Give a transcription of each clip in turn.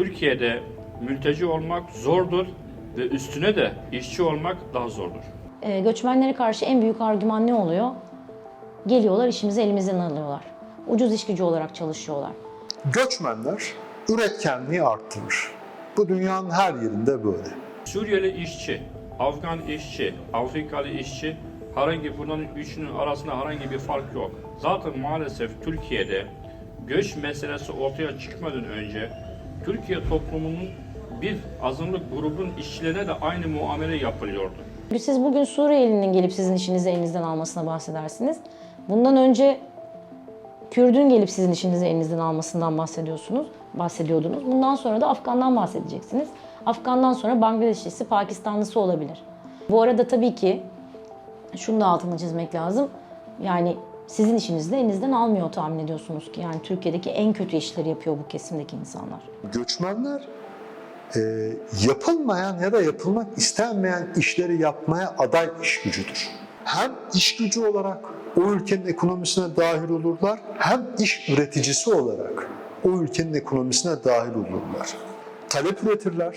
Türkiye'de mülteci olmak zordur ve üstüne de işçi olmak daha zordur. E, göçmenlere karşı en büyük argüman ne oluyor? Geliyorlar işimizi elimizden alıyorlar. Ucuz iş gücü olarak çalışıyorlar. Göçmenler üretkenliği arttırır. Bu dünyanın her yerinde böyle. Suriyeli işçi, Afgan işçi, Afrikalı işçi herhangi bunların üçünün arasında herhangi bir fark yok. Zaten maalesef Türkiye'de göç meselesi ortaya çıkmadan önce Türkiye toplumunun bir azınlık grubun işçilerine de aynı muamele yapılıyordu. Siz bugün Suriyelinin gelip sizin işinizi elinizden almasına bahsedersiniz. Bundan önce Kürdün gelip sizin işinizi elinizden almasından bahsediyorsunuz, bahsediyordunuz. Bundan sonra da Afgan'dan bahsedeceksiniz. Afgan'dan sonra Bangladeşlisi, Pakistanlısı olabilir. Bu arada tabii ki şunu da altını çizmek lazım. Yani sizin işinizi de elinizden almıyor tahmin ediyorsunuz ki. Yani Türkiye'deki en kötü işleri yapıyor bu kesimdeki insanlar. Göçmenler e, yapılmayan ya da yapılmak istenmeyen işleri yapmaya aday iş gücüdür. Hem iş gücü olarak o ülkenin ekonomisine dahil olurlar, hem iş üreticisi olarak o ülkenin ekonomisine dahil olurlar. Talep üretirler.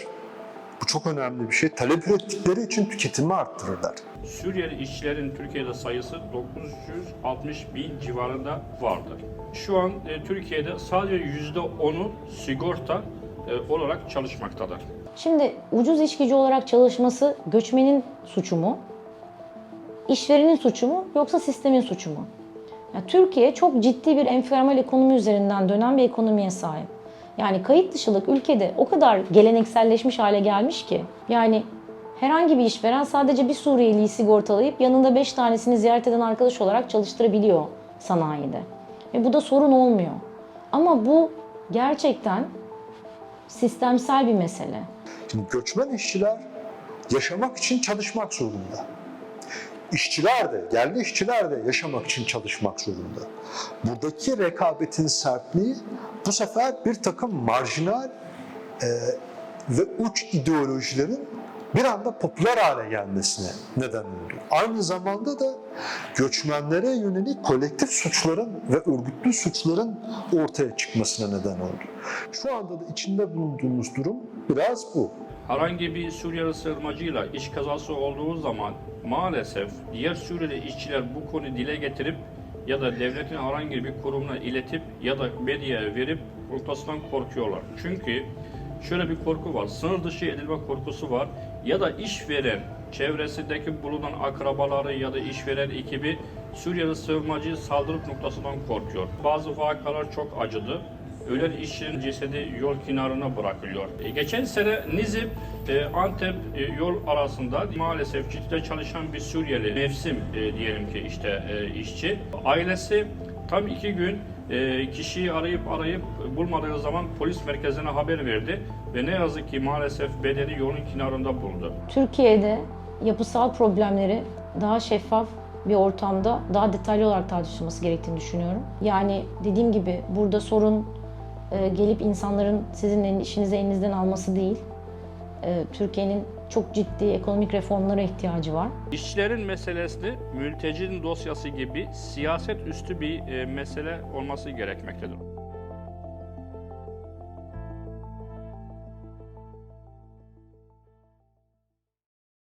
Bu çok önemli bir şey. Talep ürettikleri için tüketimi arttırırlar. Suriyeli işçilerin Türkiye'de sayısı 960 bin civarında vardır. Şu an e, Türkiye'de sadece %10'u sigorta e, olarak çalışmaktadır. Şimdi ucuz iş gücü olarak çalışması göçmenin suçu mu? İşverenin suçu mu yoksa sistemin suçu mu? Ya Türkiye çok ciddi bir enformal ekonomi üzerinden dönen bir ekonomiye sahip. Yani kayıt dışılık ülkede o kadar gelenekselleşmiş hale gelmiş ki yani herhangi bir işveren sadece bir Suriyeliyi sigortalayıp yanında 5 tanesini ziyaret eden arkadaş olarak çalıştırabiliyor sanayide. Ve bu da sorun olmuyor. Ama bu gerçekten sistemsel bir mesele. Şimdi göçmen işçiler yaşamak için çalışmak zorunda. İşçiler de, yerli işçiler de yaşamak için çalışmak zorunda. Buradaki rekabetin sertliği bu sefer bir takım marjinal e, ve uç ideolojilerin bir anda popüler hale gelmesine neden oldu. Aynı zamanda da göçmenlere yönelik kolektif suçların ve örgütlü suçların ortaya çıkmasına neden oldu. Şu anda da içinde bulunduğumuz durum biraz bu. Herhangi bir Suriyeli sığınmacıyla iş kazası olduğu zaman maalesef diğer Suriyeli işçiler bu konuyu dile getirip ya da devletin herhangi bir kurumuna iletip ya da medyaya verip ortasından korkuyorlar. Çünkü şöyle bir korku var. Sınır dışı edilme korkusu var. Ya da işveren çevresindeki bulunan akrabaları ya da işveren ekibi Suriyeli sığınmacıyı saldırıp noktasından korkuyor. Bazı vakalar çok acıdı. Ölen işçinin cesedi yol kenarına bırakılıyor. E, geçen sene Nizip, e, Antep e, yol arasında maalesef ciddi çalışan bir Suriyeli mevsim diyelim ki işte işçi. Ailesi tam iki gün e, kişiyi arayıp arayıp bulmadığı zaman polis merkezine haber verdi ve ne yazık ki maalesef bedeni yolun kenarında buldu. Türkiye'de yapısal problemleri daha şeffaf bir ortamda daha detaylı olarak tartışılması gerektiğini düşünüyorum. Yani dediğim gibi burada sorun e, gelip insanların sizin işinizi elinizden alması değil. E, Türkiye'nin çok ciddi ekonomik reformlara ihtiyacı var. İşçilerin meselesini mültecinin dosyası gibi siyaset üstü bir e, mesele olması gerekmektedir.